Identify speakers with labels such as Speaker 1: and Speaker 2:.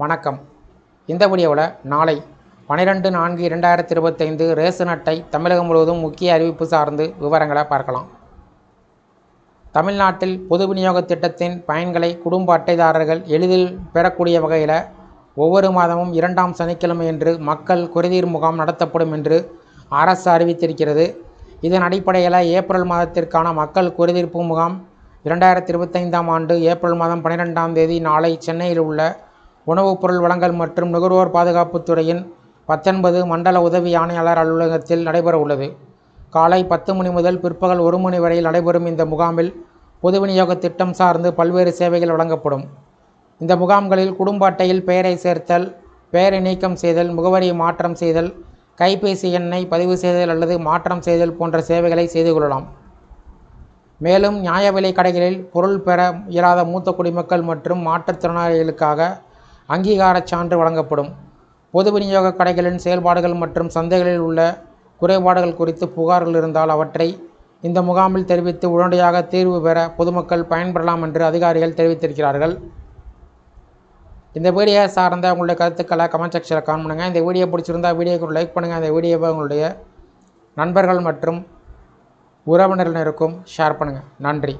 Speaker 1: வணக்கம். இந்த வீடியோவில் நாளை பன்னிரெண்டு நான்கு இரண்டாயிரத்தி இருபத்தைந்து ரேஷன் அட்டை தமிழகம் முழுவதும் முக்கிய அறிவிப்பு சார்ந்து விவரங்களை பார்க்கலாம். தமிழ்நாட்டில் பொது விநியோக திட்டத்தின் பயன்களை குடும்ப அட்டைதாரர்கள் எளிதில் பெறக்கூடிய வகையில் ஒவ்வொரு மாதமும் இரண்டாம் சனிக்கிழமையன்று மக்கள் குறைதீர் முகாம் நடத்தப்படும் என்று அரசு அறிவித்திருக்கிறது. இதன் அடிப்படையில் ஏப்ரல் மாதத்திற்கான மக்கள் குறைதீர்ப்பு முகாம் இரண்டாயிரத்தி இருபத்தைந்தாம் ஆண்டு ஏப்ரல் மாதம் பன்னிரெண்டாம் தேதி நாளை சென்னையில் உள்ள உணவுப் பொருள் வழங்கல் மற்றும் நுகர்வோர் பாதுகாப்புத் துறையின் பத்தொன்பது மண்டல உதவி ஆணையாளர் அலுவலகத்தில் நடைபெற உள்ளது. காலை பத்து மணி முதல் பிற்பகல் ஒரு மணி வரையில் நடைபெறும் இந்த முகாமில் பொது விநியோக திட்டம் சார்ந்து பல்வேறு சேவைகள் வழங்கப்படும். இந்த முகாம்களில் குடும்ப அட்டையில் பெயரை சேர்த்தல் பெயரை நீக்கம் செய்தல் முகவரியை மாற்றம் செய்தல் கைபேசி எண்ணை பதிவு செய்தல் அல்லது மாற்றம் செய்தல் போன்ற சேவைகளை செய்து கொள்ளலாம். மேலும் நியாய விலை கடைகளில் பொருள் பெற இயலாத மூத்த குடிமக்கள் மற்றும் மாற்றுத்திறனாளிகளுக்காக அங்கீகாரச் சான்று வழங்கப்படும். பொது விநியோக கடைகளின் செயல்பாடுகள் மற்றும் சந்தைகளில் உள்ள குறைபாடுகள் குறித்து புகார்கள் இருந்தால் அவற்றை இந்த முகாமில் தெரிவித்து உடனடியாக தீர்வு பெற பொதுமக்கள் பயன்பெறலாம் என்று அதிகாரிகள் தெரிவித்திருக்கிறார்கள். இந்த வீடியோ சார்ந்த உங்களுடைய கருத்துக்களை கமெண்ட் செக்ஷனில் காண்பணுங்க பண்ணுங்கள் இந்த வீடியோ பிடிச்சிருந்தா வீடியோக்கு லைக் பண்ணுங்கள் இந்த வீடியோவை உங்களுடைய நண்பர்கள் மற்றும் உறவினர்களுக்கும் ஷேர் பண்ணுங்கள் நன்றி.